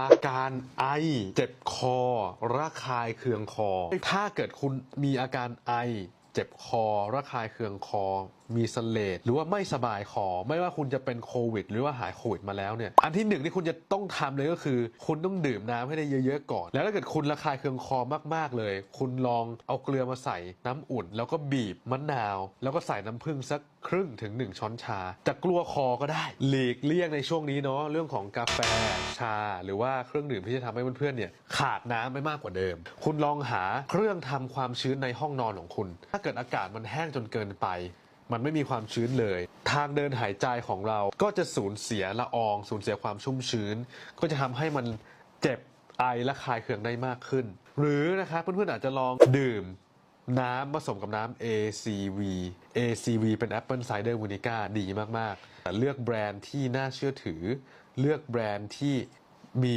อาการไอเจ็บคอ ระคายเคืองคอ ถ้าเกิดคุณมีอาการไอ เจ็บคอ ระคายเคืองคอมีเสเลดหรือว่าไม่สบายคอไม่ว่าคุณจะเป็นโควิด หรือว่าหายโควิดมาแล้วเนี่ยอันที่หนึ่งที่คุณจะต้องทำเลยก็คือ คุณต้องดื่มน้ำให้ได้เยอะๆก่อน แล้วถ้าเกิดคุณระคายเคืองคอมากๆเลย คุณลองเอาเกลือมาใส่น้ำอุ่น แล้วก็บีบมะนาว แล้วก็ใส่น้ำผึ้งสักครึ่งถึง 1 ช้อนชา จะกลัวคอก็ได้ หลีกเลี่ยงในช่วงนี้เนาะเรื่องของกาแฟชา หรือว่าเครื่องดื่มที่จะทำให้เพื่อนๆเนี่ยขาดน้ำไม่มากกว่าเดิม คุณลองหาเครื่องทำความชื้นในห้องนอนของคุณ ถ้าเกิดอากาศมันแห้งจนเกินไป มันไม่มีความชื้นเลย ทางเดินหายใจของเราก็จะสูญเสียละอองสูญเสียความชุ่มชื้น ก็จะทำให้มันเจ็บไอและคลายเคืองได้มากขึ้น หรือนะครับเพื่อนๆอาจจะลองดื่มน้ำผสมกับน้ำ ACV ACV เป็น Apple Cider Vinegar ดีมากๆ แต่เลือกแบรนด์ที่น่าเชื่อถือ เลือกแบรนด์ที่มี